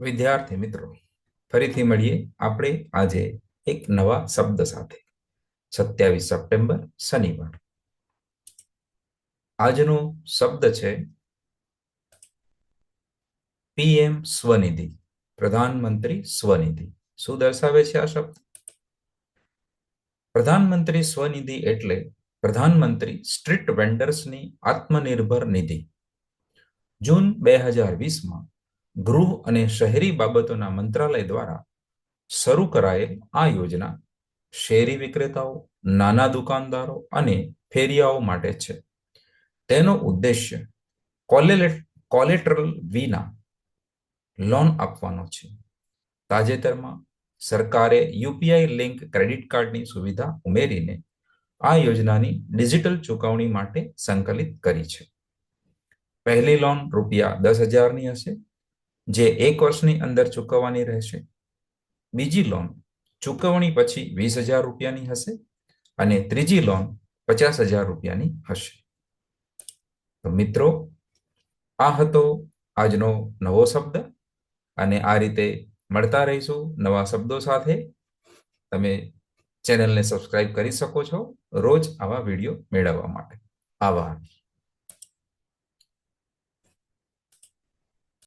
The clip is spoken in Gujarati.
વિદ્યાર્થી મિત્રો, ફરીથી મળીએ આપણે આજે એક નવા શબ્દ સાથે. સત્યાવીસ સપ્ટેમ્બર શનિવાર. આજનો શબ્દ છે, પીએમ સ્વનિધિ, પ્રધાનમંત્રી સ્વનિધિ. શું દર્શાવે છે આ શબ્દ? પ્રધાનમંત્રી સ્વનિધિ એટલે પ્રધાનમંત્રી સ્ટ્રીટ વેન્ડર્સની આત્મનિર્ભર નિધિ. જૂન બે હજાર વીસમાં ગૃહ અને શહેરી બાબતોના મંત્રાલય દ્વારા શરૂ કરાયેલ આ યોજના શેરી વિક્રેતાઓ, નાના દુકાનદારો અને ફેરિયાઓ માટે છે. તેનો ઉદ્દેશ્ય કોલેટરલ વિના લોન આપવાનો છે. તાજેતરમાં સરકારે યુપીઆઈ લિંક ક્રેડિટ કાર્ડની સુવિધા ઉમેરીને આ યોજનાની ડિજિટલ ચુકવણી માટે સંકલિત કરી છે. પહેલી લોન રૂપિયા દસ હજારની હશે જે એક વર્ષની અંદર ચૂકવવાની રહેશે. બીજી લોન ચૂકવણી પછી વીસ હજાર રૂપિયાની હશે અને ત્રીજી લોન પચાસ હજાર રૂપિયાની હશે. તો મિત્રો, આ હતો આજનો નવો શબ્દ અને આ રીતે મળતા રહીશું નવા શબ્દો સાથે. તમે ચેનલને સબસ્ક્રાઇબ કરી શકો છો રોજ આવા વીડિયો મેળવવા માટે. આભાર.